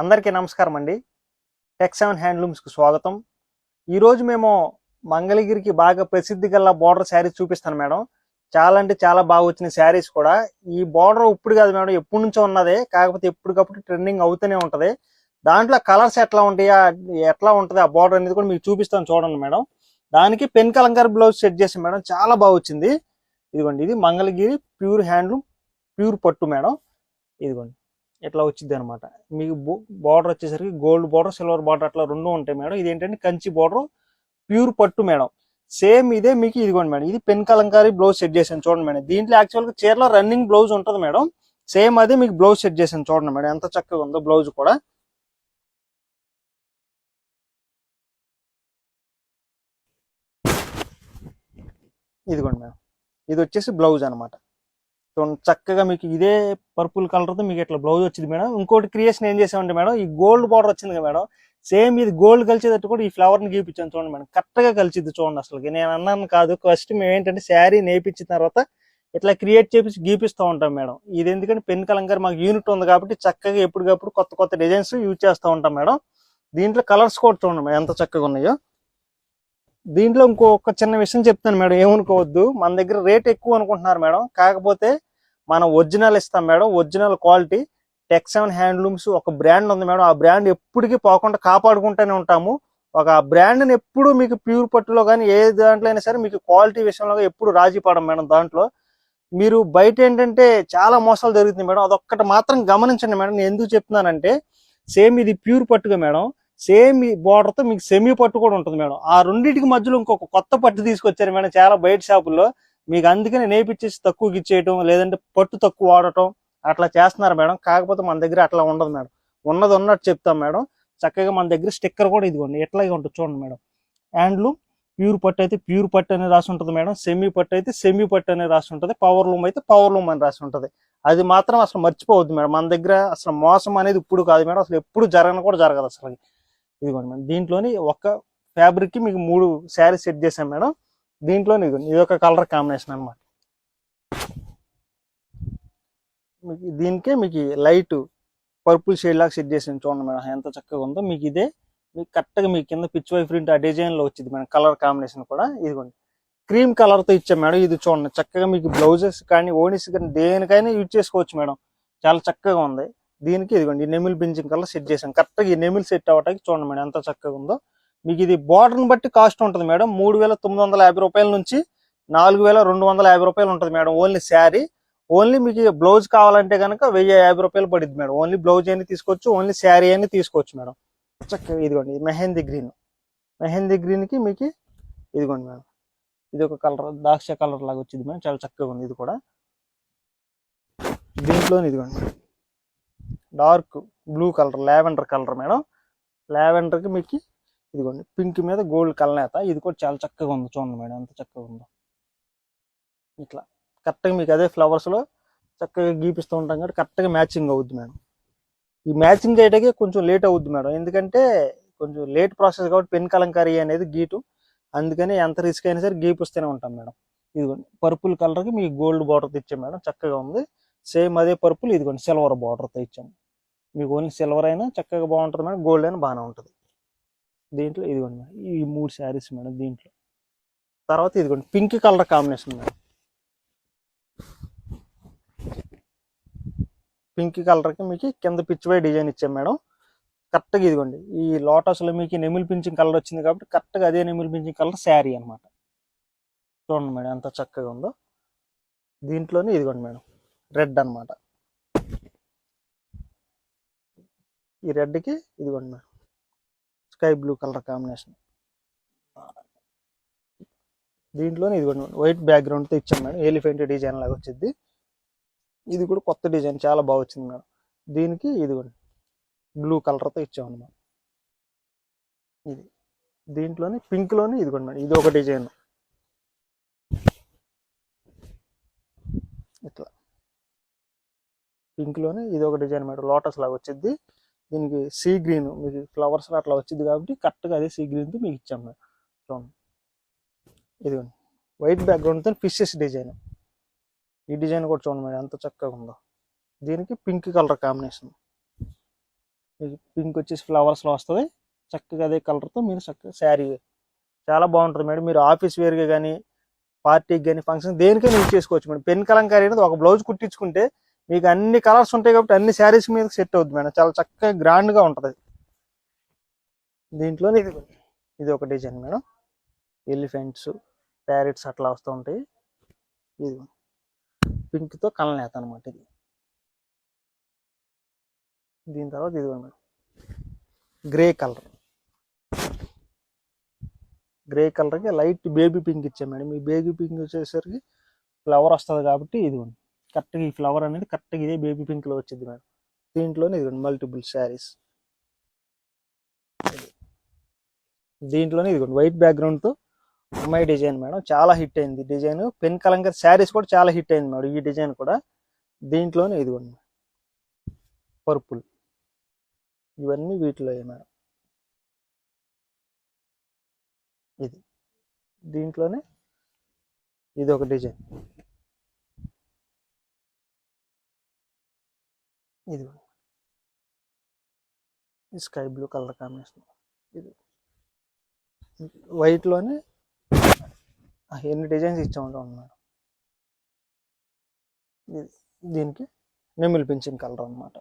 అందరికీ నమస్కారం అండి. టెక్ సెవెన్ హ్యాండ్లూమ్స్కి స్వాగతం. ఈరోజు మేము మంగళగిరికి బాగా ప్రసిద్ధి గల బార్డర్ శారీస్ చూపిస్తాను మేడం. చాలా అంటే చాలా బాగా వచ్చిన శారీస్ కూడా. ఈ బార్డర్ ఇప్పుడు కాదు మేడం ఎప్పటి నుంచో ఉన్నదే. కాకపోతే ఎప్పటికప్పుడు ట్రెండింగ్ అవుతూనే ఉంటది. దాంట్లో కలర్స్ ఎట్లా ఉంటాయా ఎట్లా ఉంటది ఆ బార్డర్ అనేది కూడా మీకు చూపిస్తాను చూడండి మేడం. దానికి పెన్ కలంకారీ బ్లౌజ్ సెట్ చేసాం మేడం. చాలా బాగా వచ్చింది. ఇదిగోండి ఇది మంగళగిరి ప్యూర్ హ్యాండ్లూమ్ ప్యూర్ పట్టు మేడం. ఇదిగోండి. ఇట్లా వచ్చింది అనమాట. మీకు బార్డర్ వచ్చేసరికి గోల్డ్ బార్డర్ సిల్వర్ బార్డర్ అట్లా రెండు ఉంటాయి మేడం. ఇది ఏంటంటే కంచి బార్డర్ ప్యూర్ పట్టు మేడం. సేమ్ ఇదే మీకు ఇదిగోండి మేడం. ఇది పెన్ కలంకారీ బ్లౌజ్ సెట్ చేశాను చూడండి మేడం. దీంట్లో యాక్చువల్గా చీరలో రన్నింగ్ బ్లౌజ్ ఉంటుంది మేడం. సేమ్ అదే మీకు బ్లౌజ్ సెట్ చేశాను చూడండి మేడం. ఎంత చక్కగా ఉందో బ్లౌజ్ కూడా. ఇదిగోండి మేడం. ఇది వచ్చేసి బ్లౌజ్ అనమాట. చక్కగా మీకు ఇదే పర్పుల్ కలర్తో మీకు ఇట్లా బ్లౌజ్ వచ్చింది మేడం. ఇంకోటి క్రియేషన్ ఏం చేసామంటే మేడం ఈ గోల్డ్ బార్డర్ వచ్చింది కదా మేడం సేమ్ ఇది గోల్డ్ కలిసేటట్టు కూడా ఈ ఫ్లవర్ని గీపించాను చూడండి మేడం. కరెక్ట్గా కలిసిద్ది చూడండి అసలు. నేను అన్నాను కాదు ఫస్ట్ మేము ఏంటంటే శారీ నేపించిన తర్వాత ఇట్లా క్రియేట్ చేపించి గీపిస్తూ ఉంటాం మేడం. ఇది ఎందుకంటే పెన్ కలంకారీ మాకు యూనిట్ ఉంది కాబట్టి చక్కగా ఎప్పటికప్పుడు కొత్త కొత్త డిజైన్స్ యూజ్ చేస్తూ ఉంటాం మేడం. దీంట్లో కలర్స్ కూడా చూడండి మేడం ఎంత చక్కగా ఉన్నాయో. దీంట్లో ఇంకొక చిన్న విషయం చెప్తాను మేడం ఏమనుకోవద్దు. మన దగ్గర రేట్ ఎక్కువ అనుకుంటున్నారు మేడం. కాకపోతే మనం ఒరిజినల్ ఇస్తాం madam. Original quality tech seven handlooms ఒక బ్రాండ్ ఉంది మేడం. ఆ బ్రాండ్ ఎప్పటికీ పోకుండా కాపాడుకుంటూనే ఉంటాము. ఒక బ్రాండ్ని ఎప్పుడు మీకు ప్యూర్ పట్టులో కానీ ఏ దాంట్లో అయినా సరే మీకు క్వాలిటీ విషయంలో ఎప్పుడు రాజీ పడం మేడం దాంట్లో. మీరు బయట ఏంటంటే చాలా మోసాలు జరుగుతుంది మేడం. అదొక్కటి మాత్రం గమనించండి మేడం. నేను ఎందుకు చెప్తున్నానంటే సేమ్ ఇది ప్యూర్ పట్టుగా మేడం. సేమ్ ఈ తో మీకు సెమీ పట్టు కూడా ఉంటుంది మేడం. ఆ రెండింటికి మధ్యలో ఇంకొక కొత్త పట్టు తీసుకొచ్చారు మేడం చాలా బయట షాపుల్లో మీకు అందుకనే నేపిచ్చేసి తక్కువకి ఇచ్చేయటం లేదంటే పట్టు తక్కువ వాడటం అట్లా చేస్తున్నారు మేడం. కాకపోతే మన దగ్గర అట్లా ఉండదు మేడం. ఉన్నది ఉన్నట్టు చెప్తాం మేడం. చక్కగా మన దగ్గర స్టిక్కర్ కూడా ఇదిగోండి. ఎట్లాగే ఉంటుంది చూడండి మేడం. హ్యాండ్లూమ్ ప్యూర్ పట్టు అయితే ప్యూర్ పట్టు అనేది రాసి ఉంటుంది మేడం. సెమీ పట్టు అయితే సెమీ పట్టు అనేది రాసి ఉంటుంది. పవర్ లూమ్ అయితే పవర్ లూమ్ అని రాసి ఉంటుంది. అది మాత్రం అసలు మర్చిపోవద్దు మేడం. మన దగ్గర అసలు మోసం అనేది ఇప్పుడు కాదు మేడం. అసలు ఎప్పుడు జరగను కూడా జరగదు అసలు. ఇదిగోండి మేడం. దీంట్లోని ఒక్క ఫ్యాబ్రిక్కి మీకు మూడు శారీ సెట్ చేశాం మేడం. దీంట్లోని నీకు ఇది ఒక కలర్ కాంబినేషన్ అన్నమాట. మీకు దీనికే మీకు లైట్ పర్పుల్ షేడ్ లాగా సెట్ చేసాను చూడండి మేడం ఎంత చక్కగా ఉందో. మీకు ఇదే మీకు కరెక్ట్గా మీ కింద పిచ్ వై ప్రింట్ ఆ డిజైన్లో వచ్చింది మేడం కలర్ కాంబినేషన్ కూడా. ఇదిగోండి. క్రీమ్ కలర్తో ఇచ్చాం మేడం ఇది చూడండి చక్కగా మీకు బ్లౌజెస్ కానీ ఓనిస్ కానీ దేనికైనా యూజ్ చేసుకోవచ్చు మేడం. చాలా చక్కగా ఉంది. దీనికి ఇదిగోండి ఈ నెమిల్ బింజింగ్ కలర్ సెట్ చేసాం కరెక్ట్గా ఈ నెమిల్ సెట్ అవ్వటానికి చూడండి మేడం ఎంత చక్కగా ఉందో. మీకు ఇది బోర్డర్ని బట్టి కాస్ట్ ఉంటుంది మేడం. మూడు వేల తొమ్మిది వందల యాభై రూపాయల నుంచి నాలుగు వేల రెండు వందల యాభై రూపాయలు ఉంటుంది మేడం ఓన్లీ శారీ. ఓన్లీ మీకు బ్లౌజ్ కావాలంటే కనుక వెయ్యి యాభై రూపాయలు పడింది మేడం. ఓన్లీ బ్లౌజ్ అని తీసుకోవచ్చు ఓన్లీ శారీ అని తీసుకోవచ్చు మేడం. చక్కగా ఇదిగోండి ఇది మెహందీ గ్రీన్ మెహందీ గ్రీన్కి మీకు ఇదిగోండి మేడం. ఇది ఒక కలర్ ద్రాక్ష కలర్ లాగా వచ్చింది మేడం. చాలా చక్కగా ఉంది ఇది కూడా. దీంట్లో ఇదిగోండి dark blue colour lavender colour madam. లావెండర్కి మీకు ఇదిగోండి. పింక్ మీద గోల్డ్ కలనేత. ఇది కూడా చాలా చక్కగా ఉంది చూడండి మేడం. ఎంత చక్కగా ఉందో. ఇట్లా. కరెక్ట్గా మీకు అదే ఫ్లవర్స్లో చక్కగా గీపిస్తూ ఉంటాం కాబట్టి కరెక్ట్గా మ్యాచింగ్ అవుద్ది మేడం. ఈ మ్యాచింగ్ చేయడానికి కొంచెం లేట్ అవుద్ది మేడం. ఎందుకంటే కొంచెం లేట్ ప్రాసెస్ కాబట్టి పెన్ కలంకారీ అనేది గీటు. అందుకని ఎంత రిస్క్ అయినా సరే గీపిస్తూనే ఉంటాం మేడం. ఇదిగోండి. పర్పుల్ కలర్కి మీకు గోల్డ్ బార్డర్ ఇచ్చాం మేడం. చక్కగా ఉంది. సేమ్ అదే పర్పుల్. ఇదిగోండి. సిల్వర్ బార్డర్తో ఇచ్చాము మీకు ఓన్లీ సిల్వర్ అయినా చక్కగా బాగుంటుంది మేడం. గోల్డ్ అయినా బాగానే ఉంటుంది. దీంట్లో ఇదిగోండి మేడం. ఈ మూడు శారీస్ మేడం దీంట్లో. తర్వాత ఇదిగోండి pink colour combination madam. Pink కలర్కి మీకు కింద పిచ్ డిజైన్ ఇచ్చాం మేడం. కరెక్ట్గా ఇదిగోండి ఈ లోటస్లో మీకు నెమిల్ పింఛింగ్ కలర్ వచ్చింది కాబట్టి కరెక్ట్గా అదే నెమిల్ పింఛింగ్ కలర్ శారీ అనమాట చూడండి మేడం ఎంత చక్కగా ఉందో. దీంట్లోనే ఇదిగోండి మేడం రెడ్ అన్నమాట. ఈ రెడ్కి ఇదిగోండి madam. Sky blue colour combination. దీంట్లోనే ఇదిగోండి కూడా వైట్ బ్యాక్గ్రౌండ్తో ఇచ్చాం మేడం. ఎలిఫెంట్ డిజైన్ లాగా వచ్చింది ఇది కూడా కొత్త డిజైన్ చాలా బాగా వచ్చింది మేడం. దీనికి ఇదిగోండి బ్లూ కలర్తో ఇచ్చాం అన్నమాట. ఇది దీంట్లోని పింక్లోని ఇదిగోండి మేడం. ఇది ఒక డిజైన్. ఇట్లా. పింక్లోనే ఇది ఒక డిజైన్ మేడం. లోటస్ లాగా వచ్చింది దీనికి సీ గ్రీన్ మీకు ఫ్లవర్స్ అట్లా వచ్చింది కాబట్టి కరెక్ట్గా అదే సీ గ్రీన్తో మీకు ఇచ్చాం మేడం చూడండి. ఇదిగోండి. వైట్ బ్యాక్గ్రౌండ్తో ఫిషెస్ డిజైన్ ఈ డిజైన్ కూడా చూడండి మేడం ఎంత చక్కగా ఉందో. దీనికి పింక్ కలర్ కాంబినేషన్ పింక్ వచ్చేసి ఫ్లవర్స్లో వస్తుంది. చక్కగా అదే కలర్తో మీరు చక్కగా శారీ చాలా బాగుంటుంది మేడం. మీరు ఆఫీస్ వేర్గా కానీ పార్టీకి కానీ ఫంక్షన్ దేనికైనా యూజ్ చేసుకోవచ్చు మేడం. పెన్ కలంకారీ అనేది ఒక బ్లౌజ్ కుట్టించుకుంటే మీకు అన్ని కలర్స్ ఉంటాయి కాబట్టి అన్ని శారీస్ మీద సెట్ అవుతుంది మేడం. చాలా చక్కగా గ్రాండ్గా ఉంటుంది. దీంట్లోనే ఇది ఇది ఒక డిజైన్ మేడం. ఎలిఫెంట్స్ ప్యారెట్స్ అట్లా వస్తూ ఉంటాయి. ఇది పింక్తో కలనేత అనమాట ఇది. దీని తర్వాత ఇది మేడం. గ్రే కలర్ గ్రే కలర్కి లైట్ బేబీ పింక్ ఇచ్చాం మేడం. ఈ బేబీ పింక్ వచ్చేసరికి ఫ్లవర్ వస్తుంది కాబట్టి ఇది కరెక్ట్గా ఈ ఫ్లవర్ అనేది కరెక్ట్గా ఇదే బేబీ పింక్లో వచ్చింది మేడం. దీంట్లోనే ఇది మల్టిపుల్ శారీస్. దీంట్లోనే ఇది వైట్ బ్యాక్గ్రౌండ్తో అమ్మాయి డిజైన్ మేడం. చాలా హిట్ అయింది డిజైన్. పెన్ కలంకర్ శారీస్ కూడా చాలా హిట్ అయింది మేడం ఈ డిజైన్ కూడా. దీంట్లోనే ఇదిగోండి పర్పుల్. ఇవన్నీ వీటిలో మేడం. ఇది. దీంట్లోనే ఇది ఒక డిజైన్. ఇది స్కై బ్లూ కలర్ కాంబినేషన్. ఇది వైట్లోనే ఎన్ని డిజైన్స్ ఇచ్చా ఉన్నాడు మేడం ఇది దీనికి నెమిల్ పింఛన్ కలర్ అనమాట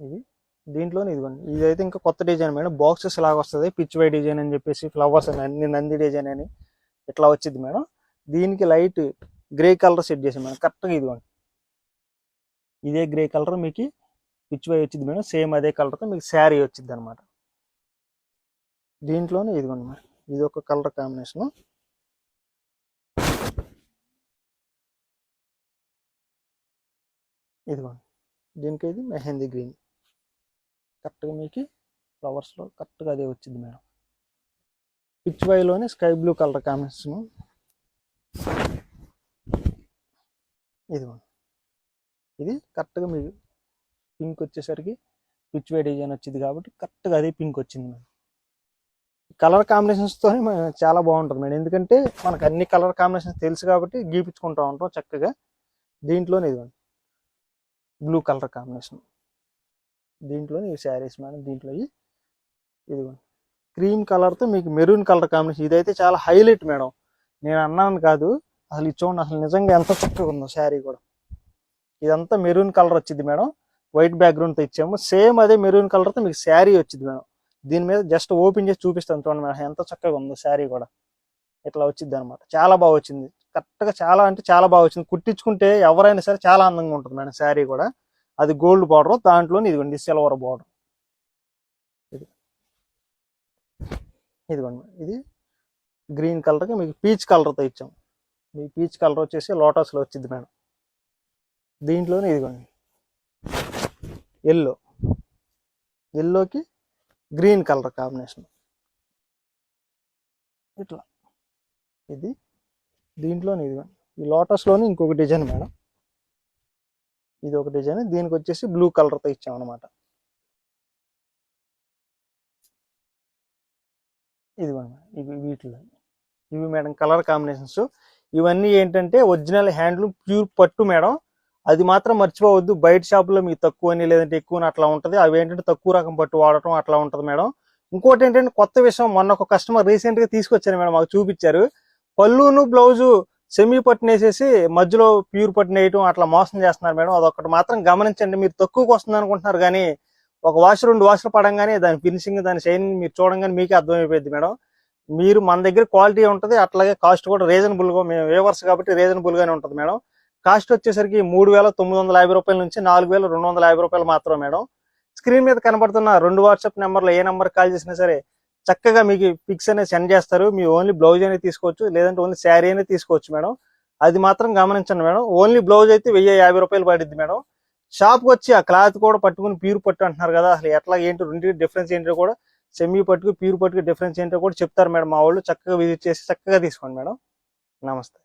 ఇది దీంట్లోనే ఇదిగోండి. ఇదైతే ఇంకా కొత్త డిజైన్ మేడం. బాక్సెస్ లాగా వస్తుంది. పిచ్ వై డిజైన్ అని చెప్పేసి ఫ్లవర్స్ అని నంది డిజైన్ అని ఇట్లా వచ్చింది మేడం. దీనికి లైట్ గ్రే కలర్ సెట్ చేసాం మేడం. కరెక్ట్గా ఇదిగోండి. ఇదే గ్రే కలర్ మీకు పిచ్ వై వచ్చింది మేడం? సేమ్ అదే కలర్తో మీకు శారీ వచ్చింది అనమాట దీంట్లోనే ఇదిగోండి మేడం ఇది ఒక కలర్ కాంబినేషన్. ఇదిగోండి దీనికి ఇది మెహందీ గ్రీన్. కరెక్ట్గా మీకు ఫ్లవర్స్లో కరెక్ట్గా అదే వచ్చింది మేడం. పిచ్ వైలోనే స్కై బ్లూ కలర్ కాంబినేషన్. ఇదిగోండి ఇది కరెక్ట్గా మీకు పింక్ వచ్చేసరికి పిచ్ వే డిజైన్ వచ్చింది కాబట్టి కరెక్ట్గా అదే పింక్ వచ్చింది మేడం కలర్ కాంబినేషన్స్తో చాలా బాగుంటుంది మేడం ఎందుకంటే మనకు అన్ని కలర్ కాంబినేషన్స్ తెలుసు కాబట్టి గీపించుకుంటూ ఉంటాం చక్కగా. దీంట్లోనే ఇదిగోండి బ్లూ కలర్ కాంబినేషన్ దీంట్లోనే ఈ శారీస్ మేడం దీంట్లో ఇదిగోండి క్రీమ్ కలర్తో మీకు మెరూన్ కలర్ కాంబినేషన్ ఇదైతే చాలా హైలైట్ మేడం నేను అన్నాను కాదు. అసలు ఇది చూడండి అసలు నిజంగా ఎంత చక్కగా ఉందో శారీ కూడా. ఇదంతా మెరూన్ కలర్ వచ్చింది మేడం. వైట్ బ్యాక్గ్రౌండ్తో ఇచ్చాము సేమ్ అదే మెరూన్ కలర్తో మీకు శారీ వచ్చింది మేడం. దీని మీద జస్ట్ ఓపెన్ చేసి చూపిస్తాను చూడండి మేడం. ఎంత చక్కగా ఉందో శారీ కూడా. ఇట్లా వచ్చింది అనమాట చాలా బాగా వచ్చింది. కరెక్ట్గా చాలా అంటే చాలా బాగా వచ్చింది. కుట్టించుకుంటే ఎవరైనా సరే చాలా అందంగా ఉంటుంది మేడం శారీ కూడా. అది గోల్డ్ బార్డర్. దాంట్లోని ఇదిగోండి సిల్వర్ బార్డర్. ఇది. ఇదిగోండి ఇది గ్రీన్ కలర్కి మీకు పీచ్ కలర్తో ఇచ్చాము. మీ పీచ్ కలర్ వచ్చేసి లోటస్లో వచ్చింది మేడం. దీంట్లోనే ఇదిగోండి. ఎల్లో ఎల్లోకి గ్రీన్ కలర్ కాంబినేషన్ ఇట్లా. ఇది దీంట్లోనే ఇదిగోండి. ఈ లోటస్లోని ఇంకొక డిజైన్ మేడం. ఇది ఒక డిజైన్ దీనికి వచ్చేసి బ్లూ కలర్తో ఇచ్చామన్నమాట. ఇదిగోండి ఇవి వీటిలో. ఇవి మేడం కలర్ కాంబినేషన్స్ ఇవన్నీ ఏంటంటే ఒరిజినల్ హ్యాండ్లూమ్ ప్యూర్ పట్టు మేడం. అది మాత్రం మర్చిపోవద్దు. బయట షాపులో మీకు తక్కువ అని లేదంటే ఎక్కువ అని అట్లా ఉంటుంది. అవి ఏంటంటే తక్కువ రకం పట్టు వాడటం అట్లా ఉంటుంది మేడం. ఇంకోటి ఏంటంటే కొత్త విషయం మొన్న ఒక కస్టమర్ రీసెంట్గా తీసుకొచ్చారు మేడం మాకు చూపించారు. పళ్ళును బ్లౌజు సెమీ పట్టును వేసేసి మధ్యలో ప్యూర్ పట్టును వేయటం అట్లా మోసం చేస్తున్నారు మేడం. అదొకటి మాత్రం గమనించండి. మీరు తక్కువకి వస్తుంది అనుకుంటున్నారు కానీ ఒక వాష్ రెండు వాష్లు పడంగానే దాని ఫినిషింగ్ దాని షైనింగ్ మీరు చూడంగానే మీకే అర్థమైపోయింది మేడం. మీరు మన దగ్గర క్వాలిటీ ఉంటుంది. అట్లాగే కాస్ట్ కూడా రీజనబుల్గా మేము వేవర్స్ కాబట్టి రీజనబుల్ గానే ఉంటుంది మేడం. కాస్ట్ వచ్చేసరికి మూడు వేల తొమ్మిది వందల యాభై రూపాయల నుంచి నాలుగు వేల రెండు వందల యాభై రూపాయలు మాత్రమే మేడం. స్క్రీన్ మీద కనబడుతున్న రెండు వాట్సాప్ నెంబర్లో ఏ నెంబర్ కాల్ చేసినా సరే చక్కగా మీకు పిక్స్ అనేది సెండ్ చేస్తారు. మీ ఓన్లీ బ్లౌజ్ అనేది తీసుకోవచ్చు లేదంటే ఓన్లీ శారీ అనేది తీసుకోవచ్చు మేడం. అది మాత్రం గమనించండి మేడం. ఓన్లీ బ్లౌజ్ అయితే వెయ్యి యాభై రూపాయలు పడిద్ది మేడం. షాప్కి వచ్చి ఆ క్లాత్ కూడా పట్టుకుని ప్యూర్ పట్టు అంటున్నారు కదా. అసలు ఎట్లా ఏంటి రెండింటి డిఫరెన్స్ ఏంటో కూడా సెమీ పట్టుకు ప్యూర్ పట్టుకు డిఫరెన్స్ ఏంటో కూడా చెప్తారు మేడం. మా వాళ్ళు చక్కగా విజిట్ చేసి చక్కగా తీసుకోండి మేడం. నమస్తే.